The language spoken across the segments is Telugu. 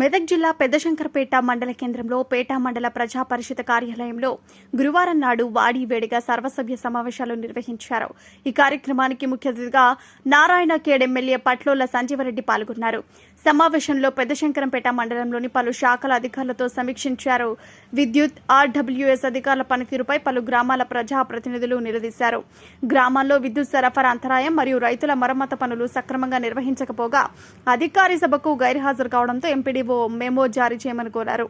మెదక్ జిల్లా పెద్దశంకర్పేట మండల కేంద్రంలో పేట మండల ప్రజా పరిషత్ కార్యాలయంలో గురువారం నాడు వాడి వేడిగా సర్వసభ్య సమావేశాలు నిర్వహించారు. ఈ కార్యక్రమానికి ముఖ్య అతిథిగా నారాయణ కేడ్ ఎమ్మెల్యే పట్లోల సంజీవరెడ్డి పాల్గొన్నారు. సమావేశంలో పెద్దశంకరంపేట మండలంలోని పలు శాఖల అధికారులతో సమీక్షించారు. విద్యుత్ ఆర్డబ్ల్యూఎస్ అధికారుల పనితీరుపై పలు గ్రామాల ప్రజా ప్రతినిధులు నిలదీశారు. గ్రామాల్లో విద్యుత్ సరఫరా అంతరాయం మరియు రైతుల మరమ్మత పనులు సక్రమంగా నిర్వహించకపోగా అధికారి సభకు గైర్హాజరు కావడంతో ఎంపీడీఓ మెమో జారీ చేయమని కోరారు.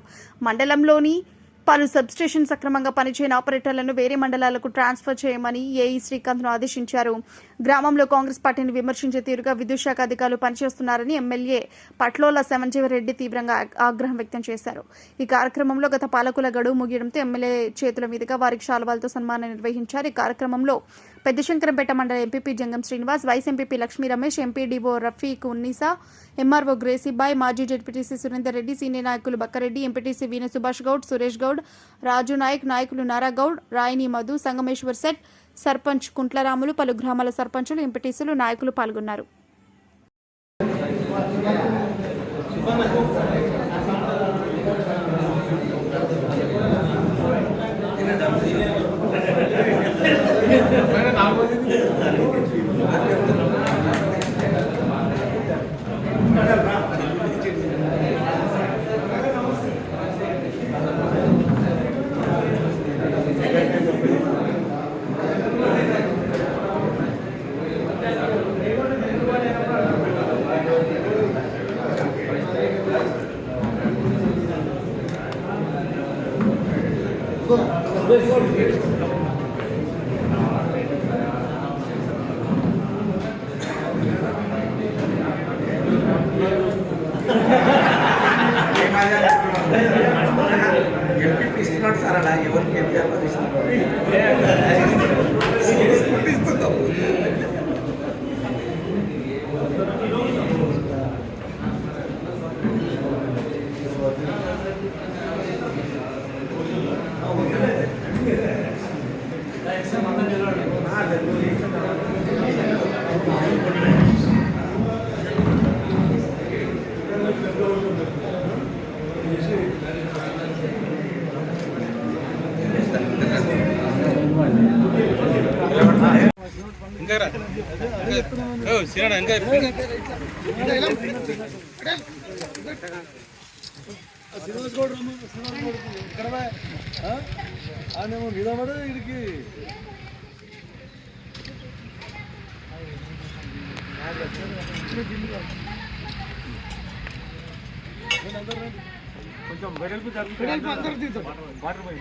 మండలంలోని పలు సబ్స్టేషన్ సక్రమంగా పనిచేయని ఆపరేటర్లను వేరే మండలాలకు ట్రాన్స్ఫర్ చేయమని ఏఈ శ్రీకాంత్ను ఆదేశించారు. గ్రామంలో కాంగ్రెస్ పార్టీని విమర్శించే తీరుగా విద్యుత్ శాఖ అధికారులు పనిచేస్తున్నారని ఎమ్మెల్యే పట్లోల శవంజీవరెడ్డి తీవ్రంగా ఆగ్రహం వ్యక్తం చేశారు. ఈ కార్యక్రమంలో గత పాలకుల గడువు ముగియడంతో ఎమ్మెల్యే చేతుల మీదుగా వారికి శాలువాలతో సన్మానం నిర్వహించారు. ఈ కార్యక్రమంలో పెద్దశంకరంపేట మండల MPP Jangam Srinivas vice MPP Lakshmi Ramesh MPDO Rafiq Unnisa MRO Gracybai మాజీ జడ్పీటీసీ సురేందర్ రెడ్డి సీనియర్ నాయకులు బక్కరెడ్డి ఎంపీటీసీ వీణ సుభాష్ గౌడ్ సురేష్ గౌడ్ రాజు నాయక్ నాయకులు నారాగౌడ్ రాయిని మధు సంగమేశ్వర్ సెట్ సర్పంచ్ కుంట్లరాములు పలు గ్రామాల సర్పంచులు ఎంపీటీసీలు నాయకులు పాల్గొన్నారు. ఎంపీ ఇస్తున్నాడు సార్ అలా ఎవరికి ఏం చేయాలో ఇస్తున్నాడు శ్రీనివాస్ గౌడ్ రమ్మ నిలబడే వీడికి కొంచెం వెడల్పు తీద్దాం వాటర్ పోయి.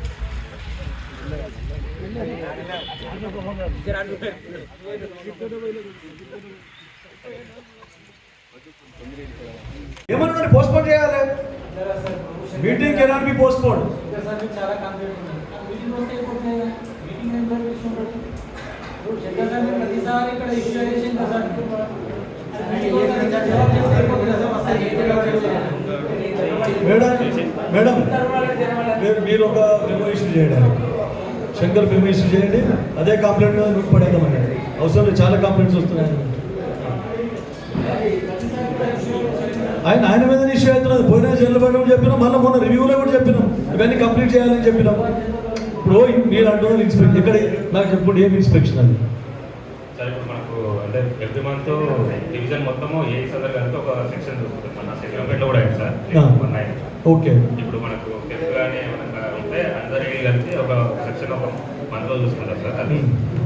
వస్తే అయిపోతుంది కదా. మీటింగ్ ఏం పెట్టుకుంటాడు ఇప్పుడు చంద్రబాబు నాయుడు ప్రతిసారి ఇక్కడ ఇష్యూ చేసింది కదా సార్. అది ఏ విధంగా జవాబు చెప్తే అయిపోతుంది కదా. అసలు ఏ జవాబు చెప్తారు? మేడం మేడం మీరు మీరు ఒక మెమో ఇష్యూ చేయడానికి శంకర్ మెమో ఇష్యూ చేయండి. అదే కంప్లైంట్ మీద నూట్ పడేద్దామని. అవసరం చాలా కంప్లైంట్స్ వస్తున్నాయి. ఆయన ఆయన మీద ఇష్యూ అవుతున్నది పోయినా జైలు పడడం చెప్పినాం. మళ్ళీ మొన్న రివ్యూలో కూడా చెప్పినాం. ఇవన్నీ కంప్లీట్ చేయాలని చెప్పినాం. ఇప్పుడు మీరు అంటున్నారు ఇన్స్పెక్షన్ ఇక్కడ నాకు చెప్పండి ఏం ఇన్స్పెక్షన్ అది? సార్ ఇప్పుడు మనకు అంటే ఎవ్రీ మంత్ డివిజన్ మొత్తము ఏ ఒక సెక్షన్ చూస్తుంది మన సెక్రటరీలో కూడా సార్. ఓకే. ఇప్పుడు మనకు టెన్త్ కానీ ఏమైనా ఉంటే అందరి కలిపి ఒక సెక్షన్ ఒక మంత్లో చూసుకుంటారు సార్. అది.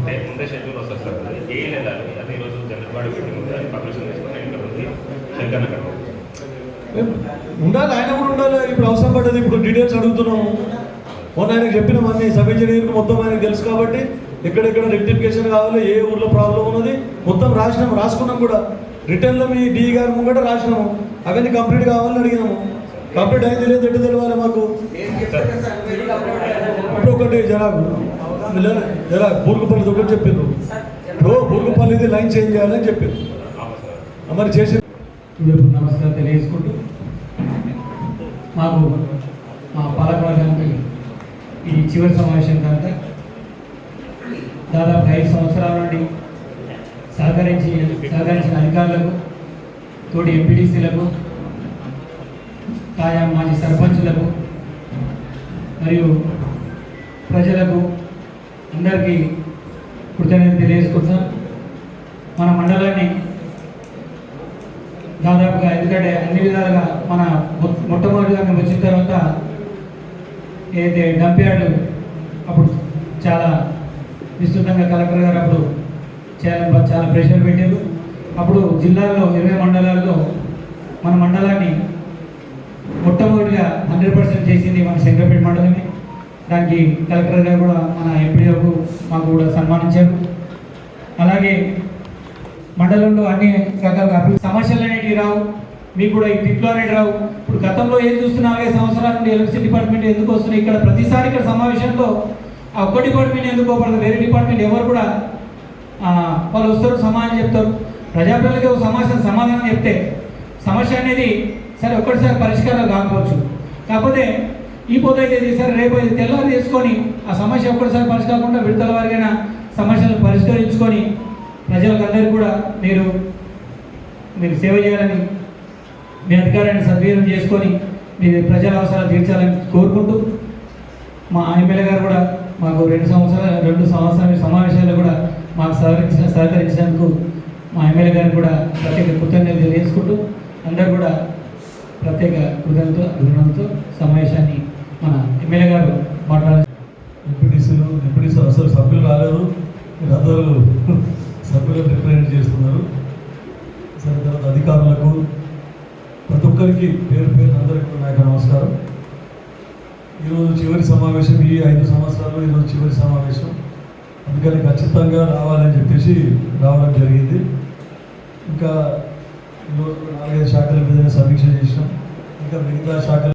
డే- ముందే షెడ్యూల్ వస్తుంది సార్ అది. ఏ వెళ్ళాలి అది? ఈరోజు జనరల్ బాడీ మీటింగ్ ఉంది అది పర్మిషన్ తీసుకొని ఇక్కడ ఉంది శంకర్ నగర్ ఉండాలి ఆయన కూడా ఉండాలి. ఇప్పుడు అవసరం పడ్డది ఇప్పుడు డీటెయిల్స్ అడుగుతున్నాము. మొన్న ఆయనకు చెప్పినాం అన్ని సబ్ ఇంజనీర్కి మొత్తం ఆయనకు తెలుసు కాబట్టి ఎక్కడెక్కడ రెక్టిఫికేషన్ కావాలి ఏ ఊర్లో ప్రాబ్లం ఉన్నది మొత్తం రాసినాం రాసుకున్నాం కూడా. రిటర్న్లో మీ డి గారి ముంగట రాసినాము. అవన్నీ కంప్లీట్ కావాలని అడిగినాము. కంప్లీట్ అయింది లేదు ఎట్టు తెలియాలి మాకు? ఇప్పుడు ఒకటి జరా జరా బూరుగుపల్లిది ఒకటి చెప్పిండ్రు. ఇప్పుడు బూరుగుపల్లిది లైన్ చేంజ్ చేయాలని చెప్పారు మరి చేసి నమస్కారం తెలియజేసుకుంటూ మాకు మా పాలకవర్గానికి ఈ చివరి సమావేశం కనుక దాదాపు ఐదు సంవత్సరాల నుండి సహకరించి సహకరించిన అధికారులకు తోటి ఎంపీటీసీలకు ఆయా మాజీ సర్పంచులకు మరియు ప్రజలకు అందరికీ కృతజ్ఞత తెలియజేసుకుంటాం మన మండలాన్ని దాదాపుగా ఎందుకంటే అన్ని విధాలుగా మన మొట్టమొదటిగా మేము వచ్చిన తర్వాత ఏదైతే డంప్ అప్పుడు చాలా విస్తృతంగా కలెక్టర్ గారు అప్పుడు చాలా చాలా ప్రెషర్ పెట్టారు. అప్పుడు జిల్లాలో ఇరవై మండలాల్లో మన మండలాన్ని మొట్టమొదటిగా హండ్రెడ్ పర్సెంట్ చేసింది మన శంకరపేట మండలమే. దానికి కలెక్టర్ గారు కూడా మన మాకు కూడా సన్మానించారు. అలాగే మండలంలో అన్ని రకాల అభివృద్ధి సమస్యలు అనేటివి రావు. మీకు కూడా ఈ తిట్లు అనేది రావు. ఇప్పుడు గతంలో ఏం చూస్తున్నా నాలుగైదు సంవత్సరాల నుండి ఎలక్ట్రిసిటీ డిపార్ట్మెంట్ ఎందుకు వస్తున్నాయి? ఇక్కడ ప్రతిసారి ఇక్కడ సమావేశంలో ఆ ఒక్క డిపార్ట్మెంట్ ఎందుకు పడదు వేరే డిపార్ట్మెంట్ ఎవరు కూడా వాళ్ళు వస్తారు సమాధానం చెప్తారు. ప్రజాపిల్లలకి ఒక సమస్య సమాధానం చెప్తే సమస్య అనేది సరే ఒక్కటిసారి పరిష్కారం కాకపోవచ్చు. కాకపోతే ఈ పొద్దు అయితే ఇది సరే రేపు అయితే తెల్లారి తీసుకొని ఆ సమస్య ఒక్కటిసారి పరిష్కారకుండా విడతల వారికైనా సమస్యలను పరిష్కరించుకొని ప్రజలకందరికీ కూడా మీరు మీరు సేవ చేయాలని మీ అధికారాన్ని సద్వినియోగం చేసుకొని మీ ప్రజల అవసరాలు తీర్చాలని కోరుకుంటూ మా ఎమ్మెల్యే గారు కూడా మాకు రెండు సంవత్సరాల రెండు సంవత్సరాల సమావేశాల్లో కూడా మాకు సహకరించిన సహకరించినందుకు మా ఎమ్మెల్యే గారిని కూడా ప్రత్యేక కృతజ్ఞతలు తెలియజేసుకుంటూ అందరూ కూడా ప్రత్యేక కృతజ్ఞతతో అభినందనతో సమావేశాన్ని మన ఎమ్మెల్యే గారు మాట్లాడారు. ఎంపీటీసీలు ఎంపీటీసీ అసలు సభ్యులు రాలేదు. మీరు అందరూ సభ్యులను రిప్రజెంట్ చేస్తున్నారు. సరే తర్వాత అధికారులకు ప్రతి ఒక్కరికి పేరు పేరు అందరికీ నాకు నమస్కారం. ఈరోజు చివరి సమావేశం ఈ ఐదు సంవత్సరాలు ఈరోజు చివరి సమావేశం. అందుకని ఖచ్చితంగా రావాలని చెప్పేసి రావడం జరిగింది. ఇంకా ఈరోజు నాలుగైదు శాఖల మీద సమీక్ష చేసినాం. ఇంకా మిగతా శాఖలు